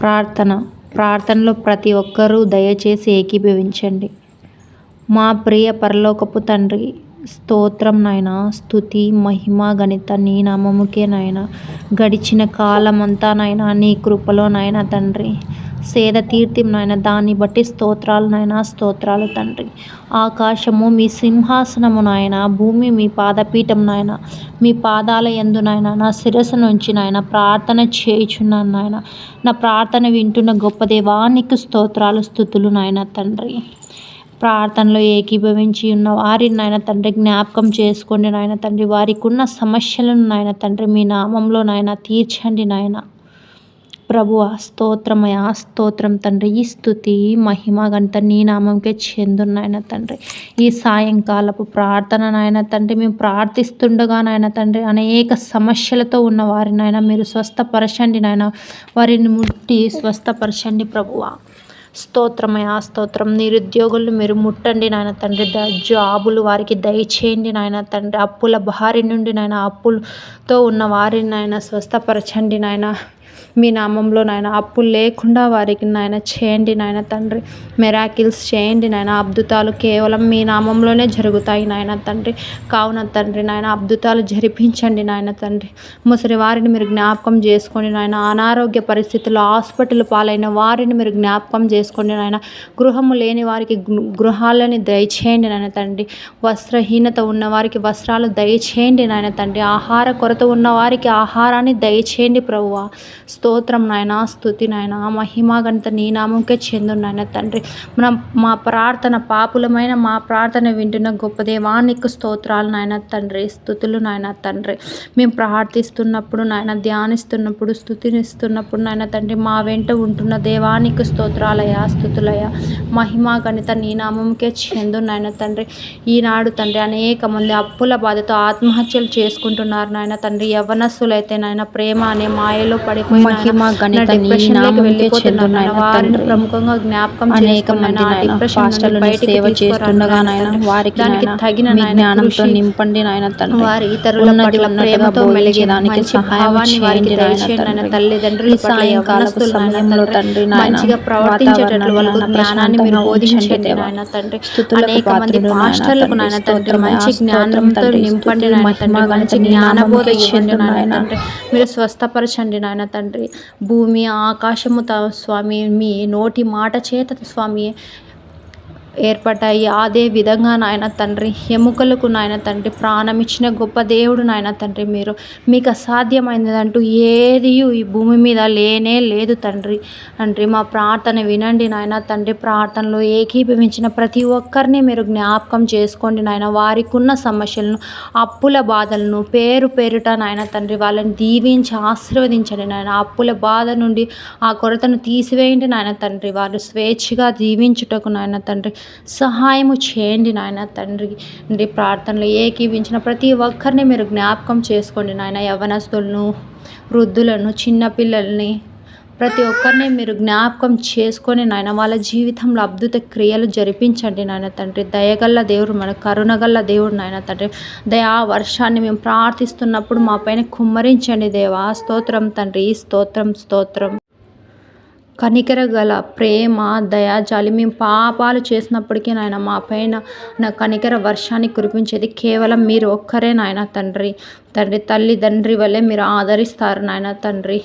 ప్రార్థన ప్రార్థనలో ప్రతి ఒక్కరూ దయచేసి ఏకీభవించండి. మా ప్రియ పరలోకపు తండ్రి స్తోత్రం నాయన స్థుతి మహిమ గణిత నీ నామముకే నాయన. గడిచిన కాలమంతా నాయన నీ కృపలో నాయన తండ్రి. సేద తీర్థం నాయన దాన్ని బట్టి స్తోత్రాలు నాయన స్తోత్రాలు తండ్రి. ఆకాశము మీ సింహాసనము నాయన భూమి మీ పాదపీఠం నాయన మీ పాదాల ఎందునైనా నా శిరస్సు నుంచి నాయన ప్రార్థన చేయుచున్నాను నాయన నా ప్రార్థన వింటున్న గొప్ప దేవానికి స్తోత్రాలు స్థుతులు నాయన తండ్రి. ప్రార్థనలో ఏకీభవించి ఉన్న వారిని నాయన తండ్రి జ్ఞాపకం చేసుకోండి నాయన తండ్రి. వారికి ఉన్న సమస్యలను నాయన తండ్రి మీ నామంలో నాయన తీర్చండి నాయన ప్రభువ స్తోత్రమయ స్తోత్రం తండ్రి ఈ స్థుతి మహిమ గంట నీ నామంకే చెందున్నాయన తండ్రి. ఈ సాయంకాలపు ప్రార్థన నాయన తండ్రి మేము ప్రార్థిస్తుండగా నాయన తండ్రి అనేక సమస్యలతో ఉన్న వారినైనా మీరు స్వస్థపరచండి నాయన. వారిని ముట్టి స్వస్థపరచండి ప్రభువ. స్తోత్రమయ స్తోత్రం నిరుద్యోగులు మీరు ముట్టండి నాయన తండ్రి. ద జాబులు వారికి దయచేయండి నాయన తండ్రి. అప్పుల భారీ నుండి నాయన అప్పులతో ఉన్న వారిని నాయన స్వస్థపరచండి నాయన. మీ నామంలో నాయన అప్పులు లేకుండా వారికి నాయన చేయండి నాయన తండ్రి. మెరాకిల్స్ చేయండి నాయన. అద్భుతాలు కేవలం మీ నామంలోనే జరుగుతాయి నాయన తండ్రి. కావున తండ్రి నాయన అద్భుతాలు జరిపించండి నాయన తండ్రి. ముసలి వారిని మీరు జ్ఞాపకం చేసుకోండి నాయన. అనారోగ్య పరిస్థితుల్లో హాస్పిటల్ పాలైన వారిని మీరు జ్ఞాపకం చేసుకోండి నాయన. గృహము లేని వారికి గృహాలని దయచేయండి నాయన తండ్రి. వస్త్రహీనత ఉన్న వారికి వస్త్రాలు దయచేయండి నాయన తండ్రి. ఆహార కొరత ఉన్న వారికి ఆహారాన్ని దయచేయండి ప్రభువ. స్తోత్రం నాయన స్థుతి నాయన మహిమ గణిత నీ నామంకే చెందు నాయన తండ్రి. మన మా ప్రార్థన పాపులమైన మా ప్రార్థన వింటున్న గొప్ప దేవానికి స్తోత్రాలు నాయన తండ్రి స్థుతులు నాయన తండ్రి. మేము ప్రార్థిస్తున్నప్పుడు నాయన ధ్యానిస్తున్నప్పుడు స్థుతినిస్తున్నప్పుడు నాయన తండ్రి మా వెంట ఉంటున్న దేవానికి స్తోత్రాలయ స్థుతులయ మహిమా గణిత నీ నామంకే చెందు నాయన తండ్రి. ఈనాడు తండ్రి అనేక మంది అప్పుల బాధతో ఆత్మహత్యలు చేసుకుంటున్నారు నాయన తండ్రి. యవనస్సులైతే నాయన ప్రేమ అనే మాయలో పడిపోయి మహిమ గణిత ప్రముఖంగా జ్ఞాపకం అనేక మంది నాయన పాస్టర్లను సేవ చేస్తుండగా నాయన వారికి దానికి తగిన జ్ఞానంతో నింపండి నాయన తండ్రి వారి ఇతరుల ప్రేమతో మెలిగే వారికి చేయండి దయచేయండి తండ్రి. తల్లిదండ్రుల సాయంకాలపు సమయంలో తండ్రి మంచిగా ప్రవర్తించేటట్లు వాళ్ళకు జ్ఞానాన్ని మీరు బోధించండి. నాయన తండ్రి అనేక మంది పాత్రుడు నాయన తండ్రి. మంచి జ్ఞానంతో. నింపండి నాయన తండ్రి మంచి జ్ఞానబోధ నాయన నాయన. తండ్రి మీరు స్వస్థపరచండి నాయన తండ్రి భూమి ఆకాశము స్వామి మీ నోటి మాట చేత స్వామి ఏర్పడ్డాయి. అదే విధంగా నాయన తండ్రి ఎముకలకు నాయన తండ్రి ప్రాణం ఇచ్చిన గొప్ప దేవుడు నాయన తండ్రి మీరు. మీకు అసాధ్యమైనదంటూ ఏది ఈ భూమి మీద లేనే లేదు తండ్రి. తండ్రి మా ప్రార్థన వినండి నాయన తండ్రి. ప్రార్థనలో ఏకీభవించిన ప్రతి ఒక్కరిని మీరు జ్ఞాపకం చేసుకోండి నాయన. వారికి ఉన్న సమస్యలను అప్పుల బాధలను పేరు పేరుట నాయన తండ్రి వాళ్ళని దీవించి ఆశీర్వదించండి నాయన. అప్పుల బాధ నుండి ఆ కొరతను తీసివేయండి నాయన తండ్రి. వారు స్వేచ్ఛగా జీవించుటకు నాయన తండ్రి సహాయము చేయండి నాయన తండ్రి. తండ్రి ప్రార్థనలు ఏకీవించిన ప్రతి ఒక్కరిని మీరు జ్ఞాపకం చేసుకోండి నాయన. యవనస్తులను వృద్ధులను చిన్నపిల్లల్ని ప్రతి ఒక్కరిని మీరు జ్ఞాపకం చేసుకొని నాయన వాళ్ళ జీవితంలో అద్భుత క్రియలు జరిపించండి నాయన తండ్రి. దయగల్ల దేవుడు మన కరుణగల్ల దేవుడు నాయన తండ్రి. దయా వర్షాన్ని మేము ప్రార్థిస్తున్నప్పుడు మా పైన కుమ్మరించండి దేవా. స్తోత్రం తండ్రి. స్తోత్రం స్తోత్రం. కనికర గల ప్రేమ దయ జాలి మేము పాపాలు చేసినప్పటికీ నాయన మా పైన నా కనికర వర్షాన్ని కురిపించేది కేవలం మీరు ఒక్కరే నాయన తండ్రి. తండ్రి తల్లిదండ్రి వల్లే మీరు ఆదరిస్తారు నాయన తండ్రి.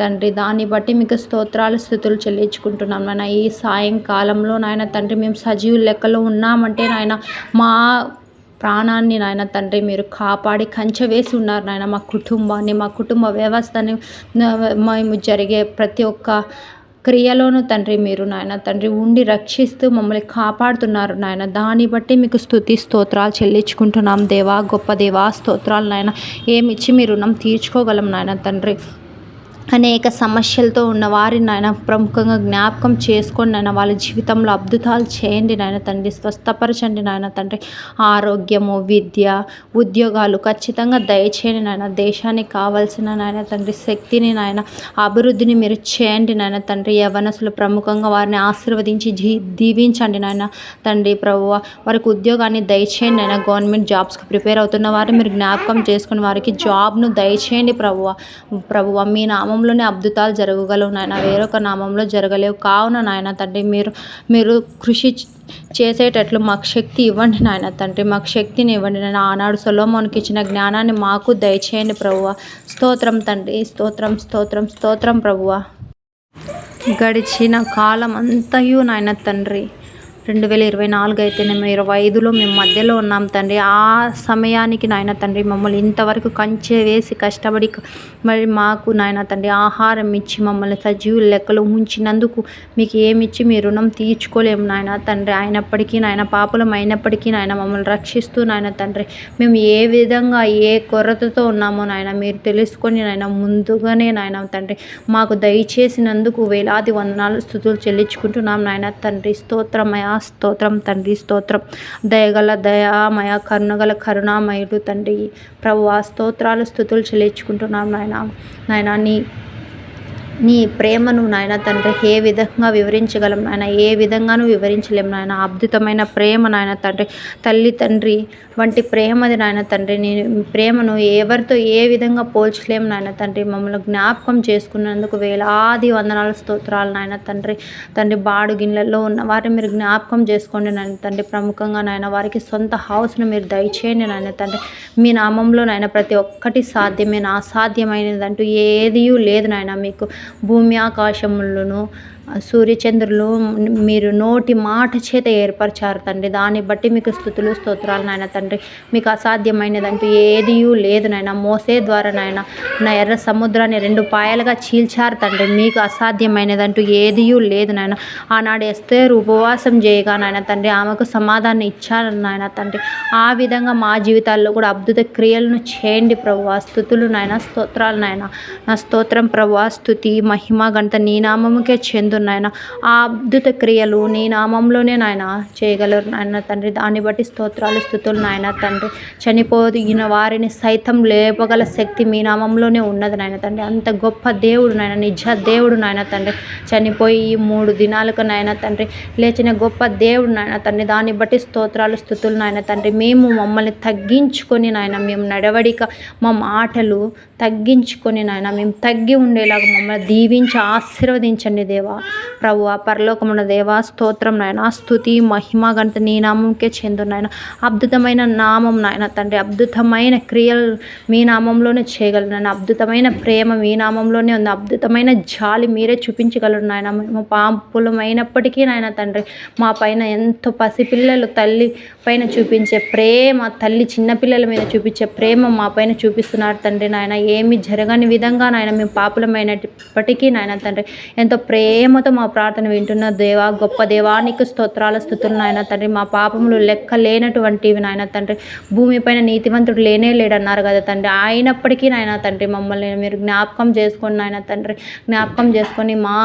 తండ్రి దాన్ని బట్టి మీకు స్తోత్రాలు స్థుతులు చెల్లించుకుంటున్నాం నాయన. ఈ సాయంకాలంలో నాయన తండ్రి మేము సజీవు లెక్కలో ఉన్నామంటే నాయన మా ప్రాణాన్ని నాయన తండ్రి మీరు కాపాడి కంచె వేసి ఉన్నారు నాయన. మా కుటుంబాన్ని మా కుటుంబ వ్యవస్థని మేము జరిగే ప్రతి ఒక్క క్రియలోను తండ్రి మీరు నాయన. తండ్రి ఉండి రక్షిస్తూ మమ్మల్ని కాపాడుతున్నారు నాయన. దాన్ని బట్టి మీకు స్థుతి స్తోత్రాలు చెల్లించుకుంటున్నాం. దేవా గొప్ప దేవా స్తోత్రాలు నాయన. ఏమిచ్చి మీ రుణం తీర్చుకోగలం నాయన తండ్రి. అనేక సమస్యలతో ఉన్న వారిని నాయన ప్రముఖంగా జ్ఞాపకం చేసుకొని నాయన వాళ్ళ జీవితంలో అద్భుతాలు చేయండి నాయన తండ్రి. స్వస్థపరచండి నాయన తండ్రి. ఆరోగ్యము విద్య ఉద్యోగాలు ఖచ్చితంగా దయచేయండి నాయన. దేశానికి కావాల్సిన నాయన తండ్రి శక్తిని నాయన అభివృద్ధిని మీరు చేయండి నాయన తండ్రి. యవనసులు ప్రముఖంగా వారిని ఆశీర్వదించి జీ దీవించండి నాయన తండ్రి ప్రభు వారికి ఉద్యోగాన్ని దయచేయండి నాయన. గవర్నమెంట్ జాబ్స్కి ప్రిపేర్ అవుతున్న వారిని మీరు జ్ఞాపకం చేసుకుని వారికి జాబ్ను దయచేయండి ప్రభువ. ప్రభువ మీ నామ నామంలోనే అద్భుతాలు జరగగలవు నాయన. వేరొక నామంలో జరగలేవు. కావున నాయన తండ్రి మీరు మీరు కృషి చేసేటట్లు మాకు శక్తి ఇవ్వండి నాయన తండ్రి. మాకు శక్తిని ఇవ్వండి నేను ఆనాడు సొలోమోన్కి ఇచ్చిన జ్ఞానాన్ని మాకు దయచేయండి ప్రభువ. స్తోత్రం తండ్రి స్తోత్రం స్తోత్రం స్తోత్రం ప్రభువ. గడిచిన కాలం అంతయు నాయన తండ్రి. రెండు వేల ఇరవై నాలుగు అయితేనేమో ఇరవై ఐదులో మేము మధ్యలో ఉన్నాం తండ్రి. ఆ సమయానికి నాయన తండ్రి మమ్మల్ని ఇంతవరకు కంచె వేసి కష్టపడి మరి మాకు నాయన తండ్రి ఆహారం ఇచ్చి మమ్మల్ని సజీవుల లెక్కలు ఉంచినందుకు మీకు ఏమిచ్చి మీ రుణం తీర్చుకోలేము నాయన తండ్రి. అయినప్పటికీ నాయన పాపలం అయినప్పటికీ నాయన మమ్మల్ని రక్షిస్తూ నాయన తండ్రి. మేము ఏ విధంగా ఏ కొరతతో ఉన్నామో నాయన మీరు తెలుసుకొని నాయన ముందుగానే నాయన తండ్రి మాకు దయచేసినందుకు వేలాది వందనాలు స్థుతులు చెల్లించుకుంటున్నాం నాయన తండ్రి. స్తోత్రమయ స్తోత్రం తండ్రి స్తోత్రం. దయగల దయామయ కరుణగల కరుణామయుడు తండ్రి. ప్రభు స్తోత్రాలు స్థుతులు చెల్లించుకుంటున్నాం నాయన. నాయన నీ నీ ప్రేమను నాయన తండ్రి ఏ విధంగా వివరించగలం నాయన? ఏ విధంగానూ వివరించలేం నాయన. అద్భుతమైన ప్రేమ నాయన తండ్రి. తల్లి తండ్రి వంటి ప్రేమది నాయన తండ్రి. నేను ప్రేమను ఎవరితో ఏ విధంగా పోల్చలేం నాయన తండ్రి. మమ్మల్ని జ్ఞాపకం చేసుకున్నందుకు వేలాది వందనాల స్తోత్రాలు నాయన తండ్రి. తండ్రి బాడుగిన్లలో ఉన్న వారిని మీరు జ్ఞాపకం చేసుకోండి నాయన తండ్రి. ప్రముఖంగా నాయన వారికి సొంత హౌస్ను మీరు దయచేయండి నాయన తండ్రి. మీ నామంలో నాయన ప్రతి ఒక్కటి సాధ్యమే. అసాధ్యమైనదంటూ ఏదియూ లేదు నాయన మీకు. భూమి ఆకాశములను సూర్యచంద్రులు మీరు నోటి మాట చేత ఏర్పరిచారు తండ్రి. దాన్ని బట్టి మీకు స్థుతులు స్తోత్రాలు నాయన తండ్రి. మీకు అసాధ్యమైనదంటూ ఏదీ లేదు నాయన. మోసే ద్వారా నాయన నా ఎర్ర సముద్రాన్ని రెండు పాయలుగా చీల్చారు తండ్రి. మీకు అసాధ్యమైనదంటూ ఏదీ లేదు నాయన. ఆనాడు ఎస్తే ఉపవాసం చేయగా నాయన తండ్రి ఆమెకు సమాధానం ఇచ్చారు నాయన తండ్రి. ఆ విధంగా మా జీవితాల్లో కూడా అద్భుత క్రియలను చేయండి ప్రభు. స్థుతులు నాయన స్తోత్రాలు నాయన. నా స్తోత్రం ప్రభు. స్థుతి మహిమ గంట నీ నామముకే చెందు పొందు నాయన ఆ అద్భుత క్రియలు నీ నామంలోనే నాయన చేయగలరు నాయన తండ్రి. దాన్ని బట్టి స్తోత్రాలు స్థుతులు నాయన తండ్రి. చనిపోయిన వారిని సైతం లేపగల శక్తి మీ నామంలోనే ఉన్నది నాయన తండ్రి. అంత గొప్ప దేవుడు నాయన నిజ దేవుడు నాయన తండ్రి. చనిపోయి ఈ మూడు దినాలకు నాయన తండ్రి లేచిన గొప్ప దేవుడు నాయన తండ్రి. దాన్ని బట్టి స్తోత్రాలు స్థుతులు నాయన తండ్రి. మేము మమ్మల్ని తగ్గించుకొని నాయన మేము నడవడిక మా మాటలు తగ్గించుకొని నాయన మేము తగ్గి ఉండేలాగా మమ్మల్ని దీవించి ఆశీర్వదించండి దేవా. ప్రభు పరలోకమున దేవా స్తోత్రం నాయన స్థుతి మహిమ గంట నీ నామంకే చెందు నాయన. అద్భుతమైన నామం నాయన తండ్రి అద్భుతమైన క్రియలు మీ నామంలోనే చేయగలను నాయన. అద్భుతమైన ప్రేమ మీ నామంలోనే ఉంది. అద్భుతమైన జాలి మీరే చూపించగలరు నాయన. మేము పాంపులమైనప్పటికీ నాయన తండ్రి మా పైన ఎంతో పసిపిల్లలు తల్లి పైన చూపించే ప్రేమ తల్లి చిన్నపిల్లల మీద చూపించే ప్రేమ మా పైన చూపిస్తున్నారు తండ్రి నాయన. ఏమి జరగని విధంగా నాయన మేము పాపులమైనప్పటికీ నాయన తండ్రి ఎంతో ప్రేమ ప్రేమతో మా ప్రార్థన వింటున్న దేవా గొప్ప దేవానికి స్తోత్రాల స్థుతులు నాయన తండ్రి. మా పాపములు లెక్క లేనటువంటివి నాయన తండ్రి. భూమిపైన నీతివంతుడు లేనే లేడన్నారు కదా తండ్రి. అయినప్పటికీ నాయన తండ్రి మమ్మల్ని మీరు జ్ఞాపకం చేసుకొని నాయన తండ్రి జ్ఞాపకం చేసుకొని మా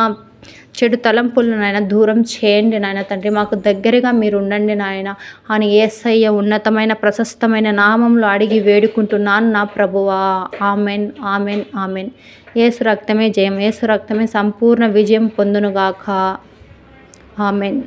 చెడు తలంపులను నాయన దూరం చేయండి నాయన తండ్రి. మాకు దగ్గరగా మీరు ఉండండి నాయన. అని ఏసయ్య ఉన్నతమైన ప్రశస్తమైన నామంలో అడిగి వేడుకుంటున్నాను నా ప్రభువా. Amen amen amen. ఏసు రక్తమే జయం. ఏసు రక్తమే సంపూర్ణ విజయం పొందునుగాక. ఆమెన్.